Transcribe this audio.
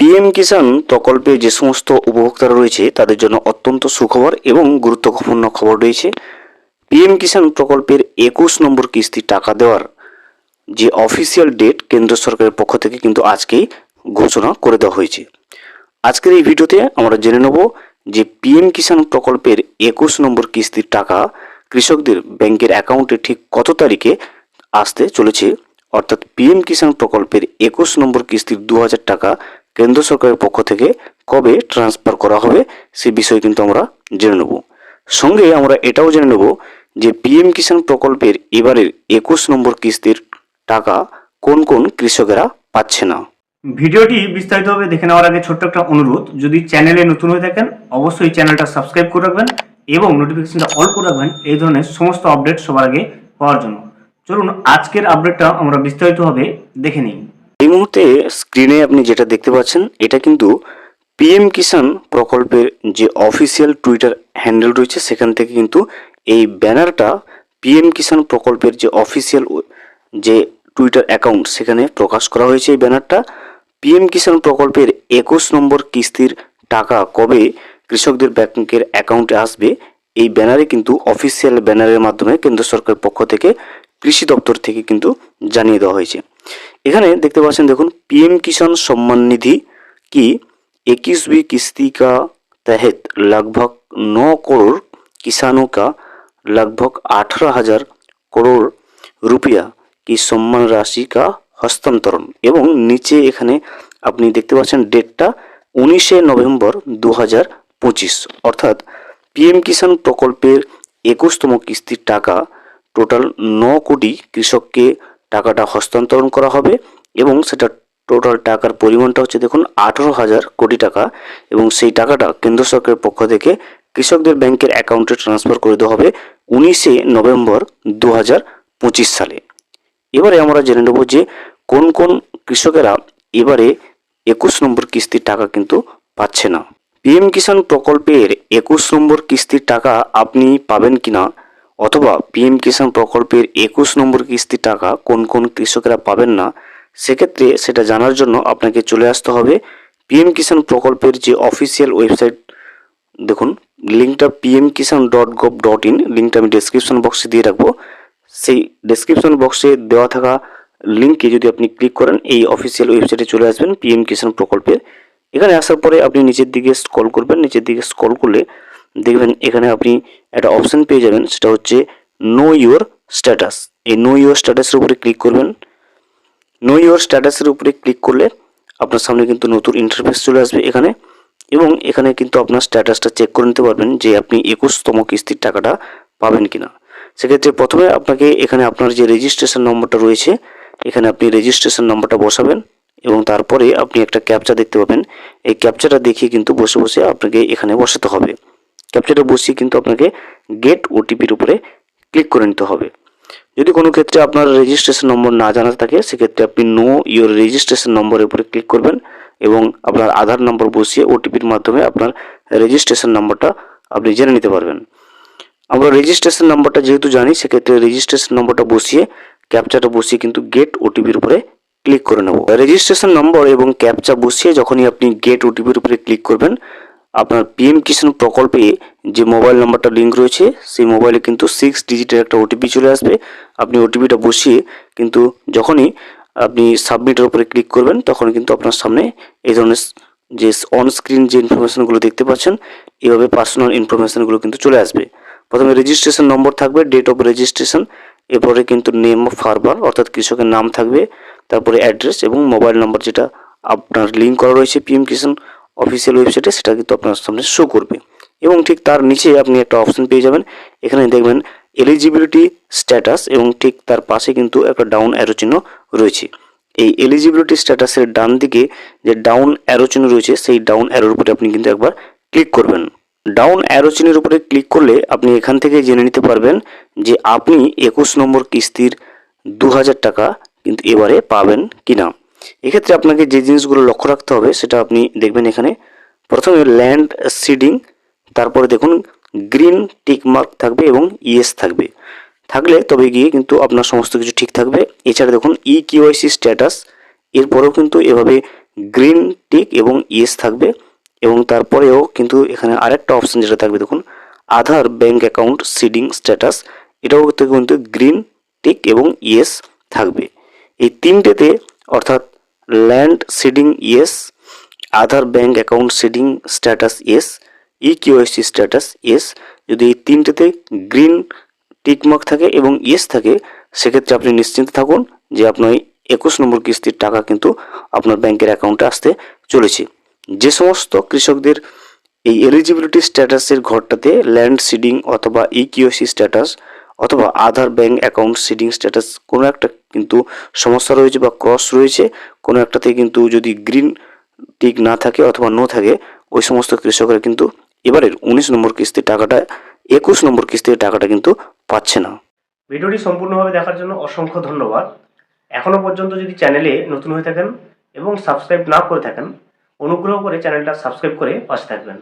PM কিষাণ প্রকল্পে যে সমস্ত উপভোক্তারা রয়েছে, তাদের জন্য অত্যন্ত সুখবর এবং গুরুত্বপূর্ণ খবর রয়েছে। পিএম কিষাণ প্রকল্পের একুশ নম্বর কিস্তি টাকা দেওয়ার যে অফিসিয়াল ডেট কেন্দ্র সরকারের পক্ষ থেকে কিন্তু আজকেই ঘোষণা করে দেওয়া হয়েছে। আজকের এই ভিডিওতে আমরা জেনে নেব যে পিএম কিষাণ প্রকল্পের একুশ নম্বর কিস্তির টাকা কৃষকদের ব্যাংকের অ্যাকাউন্টে ঠিক কত তারিখে আসতে চলেছে? অর্থাৎ পিএম কিষাণ প্রকল্পের একুশ নম্বর কিস্তির দু হাজার টাকা কেন্দ্র সরকারের পক্ষ থেকে কবে ট্রান্সফার করা হবে, সে বিষয়ে কিন্তু আমরা জেনে নেব। সঙ্গে আমরা এটাও জেনে নেব যে পিএম কিষাণ প্রকল্পের এবারের একুশ নম্বর কিস্তির টাকা কোন কোন কৃষকেরা পাচ্ছে না। ভিডিওটি বিস্তারিতভাবে দেখে নেওয়ার আগে ছোট্ট একটা অনুরোধ, যদি চ্যানেলে নতুন হয়ে থাকেন, অবশ্যই চ্যানেলটা সাবস্ক্রাইব করে রাখবেন এবং নোটিফিকেশনটা অল করে রাখবেন, এই ধরনের সমস্ত আপডেট সবার আগে পাওয়ার জন্য। চলুন, আজকের আপডেটটা আমরা বিস্তারিতভাবে দেখে নিই। এই মুহূর্তে স্ক্রিনে আপনি যেটা দেখতে পাচ্ছেন, এটা কিন্তু পিএম কিষাণ প্রকল্পের যে অফিসিয়াল টুইটার হ্যান্ডেল রয়েছে, সেখান থেকে কিন্তু এই ব্যানারটা পিএম কিষাণ প্রকল্পের যে অফিসিয়াল যে টুইটার অ্যাকাউন্ট সেখানে প্রকাশ করা হয়েছে এই ব্যানারটা। পিএম কিষাণ প্রকল্পের একুশ নম্বর কিস্তির টাকা কবে কৃষকদের ব্যাংকের অ্যাকাউন্টে আসবে, এই ব্যানারে কিন্তু অফিসিয়াল ব্যানারের মাধ্যমে কেন্দ্র সরকারের পক্ষ থেকে কৃষি দপ্তর থেকে কিন্তু জানিয়ে দেওয়া হয়েছে। এখানে দেখতে পাচ্ছেন দেখুন पीएम किसान सम्मान निधि की इक्कीसवीं किस्ती का तहत लगभग 9 करोड़ किसानों का लगभग अठारह हजार करोड़ रुपया की সম্মান রাশি কা হস্তান্তরণ এবং নিচে এখানে আপনি দেখতে পাচ্ছেন ডেটটা উনিশে নভেম্বর দু হাজার পঁচিশ অর্থাৎ পিএম কিষাণ প্রকল্পের একুশতম কিস্তির টাকা টোটাল ন কোটি কৃষককে টাকাটা হস্তান্তরণ করা হবে এবং সেটা টোটাল টাকার পরিমাণটা হচ্ছে দেখুন আঠেরো হাজার কোটি টাকা এবং সেই টাকাটা কেন্দ্র সরকারের পক্ষ থেকে কৃষকদের ব্যাংকের অ্যাকাউন্টে ট্রান্সফার করে দেওয়া হবে উনিশে নভেম্বর দু হাজার পঁচিশ সালে। এবারে আমরা জেনে নেব যে কোন কোন কৃষকেরা এবারে একুশ নম্বর কিস্তির টাকা কিন্তু পাচ্ছে না। পিএম কিষাণ প্রকল্পের একুশ নম্বর কিস্তির টাকা আপনি পাবেন কিনা অথবা পিএম কিষাণ প্রকল্পের একুশ নম্বর কিস্তির টাকা কোন কোন কৃষকেরা পাবেন না, সেক্ষেত্রে সেটা জানার জন্য আপনাকে চলে আসতে হবে পিএম কিষাণ প্রকল্পের যে অফিসিয়াল ওয়েবসাইট। দেখুন, লিঙ্কটা PM Kisan dot gov dot in লিঙ্কটা আমি ডেসক্রিপশন বক্সে দিয়ে রাখব। সেই ডেসক্রিপশন বক্সে দেওয়া থাকা লিঙ্কে যদি আপনি ক্লিক করেন, এই অফিসিয়াল ওয়েবসাইটে চলে আসবেন পিএম কিষাণ প্রকল্পের। এখানে আসার পরে আপনি নিচের দিকে স্ক্রল করবেন, নিচের দিকে স্ক্রল করলে দেখবেন এখানে আপনি একটা অপশন পেয়ে যাবেন, সেটা হচ্ছে নো ইউর স্ট্যাটাস এই নো ইউর স্ট্যাটাসের উপরে ক্লিক করবেন। নো ইউর স্ট্যাটাসের উপরে ক্লিক করলে আপনার সামনে কিন্তু নতুন ইন্টারফেস চলে আসবে এখানে এবং এখানে কিন্তু আপনার স্ট্যাটাসটা চেক করে নিতে পারবেন যে আপনি একুশতম কিস্তির টাকাটা পাবেন কিনা। সেক্ষেত্রে প্রথমে আপনাকে এখানে আপনার যে রেজিস্ট্রেশন নম্বরটা রয়েছে, এখানে আপনি রেজিস্ট্রেশন নম্বরটা বসাবেন এবং তারপরে আপনি একটা ক্যাপচা দেখতে পাবেন। এই ক্যাপচাটা দেখিয়ে কিন্তু বসে বসে আপনাকে এখানে বসাতে হবে। ক্যাপচাটা বসিয়ে কিন্তু আপনাকে গেট ওটিপির উপরে ক্লিক করে নিতে হবে। যদি কোনো ক্ষেত্রে আপনার রেজিস্ট্রেশন নম্বর না জানা থাকে, সেক্ষেত্রে আপনি নো ইওর রেজিস্ট্রেশন নম্বরের উপরে ক্লিক করবেন এবং আপনার আধার নম্বর বসিয়ে ওটিপির মাধ্যমে আপনার রেজিস্ট্রেশন নম্বরটা আপনি জেনে নিতে পারবেন। আমরা রেজিস্ট্রেশন নাম্বারটা যেহেতু জানি, সেক্ষেত্রে রেজিস্ট্রেশন নম্বরটা বসিয়ে ক্যাপচাটা বসিয়ে কিন্তু গেট ওটিপির উপরে ক্লিক করে নেব। রেজিস্ট্রেশন নম্বর এবং ক্যাপচা বসিয়ে যখনই আপনি গেট ওটিপির উপরে ক্লিক করবেন আপনার পিএম কিষাণ প্রকল্পে যে মোবাইল নাম্বারটা লিঙ্ক রয়েছে, সেই মোবাইলে কিন্তু সিক্স ডিজিটের একটা ওটিপি চলে আসবে। আপনি ওটিপিটা বসিয়ে কিন্তু যখনই আপনি সাবমিটের উপরে ক্লিক করবেন তখন কিন্তু আপনার সামনে এই ধরনের যে অন স্ক্রিন যে ইনফরমেশনগুলো দেখতে পাচ্ছেন এভাবে পার্সোনাল ইনফরমেশনগুলো কিন্তু চলে আসবে। প্রথমে রেজিস্ট্রেশন নম্বর থাকবে ডেট অফ রেজিস্ট্রেশন এরপরে কিন্তু নেম অফ ফার্মার অর্থাৎ কৃষকের নাম থাকবে, তারপরে অ্যাড্রেস এবং মোবাইল নম্বর যেটা আপনার লিঙ্ক করা রয়েছে পিএম কিষাণ অফিসিয়াল ওয়েবসাইটে সেটা কিন্তু আপনার সামনে শো করবে। এবং ঠিক তার নিচে আপনি একটা অপশন পেয়ে যাবেন। এখানে দেখবেন এলিজিবিলিটি স্ট্যাটাস এবং ঠিক তার পাশে কিন্তু একটা ডাউন অ্যারো চিহ্ন রয়েছে। এই এলিজিবিলিটি স্ট্যাটাসের ডান দিকে যে ডাউন অ্যারো চিহ্ন রয়েছে, সেই ডাউন অ্যারোর উপরে আপনি কিন্তু একবার ক্লিক করবেন। ডাউন অ্যারো চিহ্নের উপরে ক্লিক করলে আপনি এখান থেকে জেনে নিতে পারবেন যে আপনি একুশ নম্বর কিস্তির দু হাজার টাকা কিন্তু এবারে পাবেন কি না এক্ষেত্রে আপনাকে যে জিনিসগুলো লক্ষ্য রাখতে হবে, সেটা আপনি দেখবেন এখানে। প্রথমে ল্যান্ড সিডিং তারপরে দেখুন গ্রিন টিক মার্ক থাকবে এবং ইয়েস থাকবে। থাকলে তবে গিয়ে কিন্তু আপনার সমস্ত কিছু ঠিক থাকবে। এছাড়া দেখুন ই কিওয়াইসি স্ট্যাটাস এরপরেও কিন্তু এভাবে গ্রিন টিক এবং ইয়েস থাকবে। এবং তারপরেও কিন্তু এখানে আরেকটা অপশন যেটা থাকবে, দেখুন Aadhaar bank account seeding status এটাও কিন্তু গ্রিন টিক এবং ইয়েস থাকবে। এই তিনটেতে অর্থাৎ land seeding yes Aadhaar bank account seeding status yes E KYC status yes যদি এই তিনটেতে গ্রিন টিকমার্ক থাকে এবং ইয়েস থাকে, সেক্ষেত্রে আপনি নিশ্চিন্ত থাকুন যে আপনার একুশ নম্বর কিস্তির টাকা কিন্তু আপনার ব্যাংকের অ্যাকাউন্টে আসতে চলেছে। যে সমস্ত কৃষকদের এই এলিজিবিলিটি স্ট্যাটাসের ঘরটাতে ল্যান্ড সিডিং অথবা ই কিউসি স্ট্যাটাস অথবা Aadhaar bank account seeding status কোনো একটা কিন্তু সমস্যা রয়েছে বা ক্রস রয়েছে, কোনো একটাতে কিন্তু যদি গ্রিন টিক না থাকে অথবা নো থাকে, ওই সমস্ত কৃষকরা কিন্তু এবারের উনিশ নম্বর কিস্তির টাকাটা, একুশ নম্বর কিস্তির টাকাটা কিন্তু পাচ্ছে না। ভিডিওটি সম্পূর্ণভাবে দেখার জন্য অসংখ্য ধন্যবাদ। এখনও পর্যন্ত যদি চ্যানেলে নতুন হয়ে থাকেন এবং সাবস্ক্রাইব না করে থাকেন, অনুগ্রহ করে চ্যানেলটা সাবস্ক্রাইব করে পাশে থাকবেন।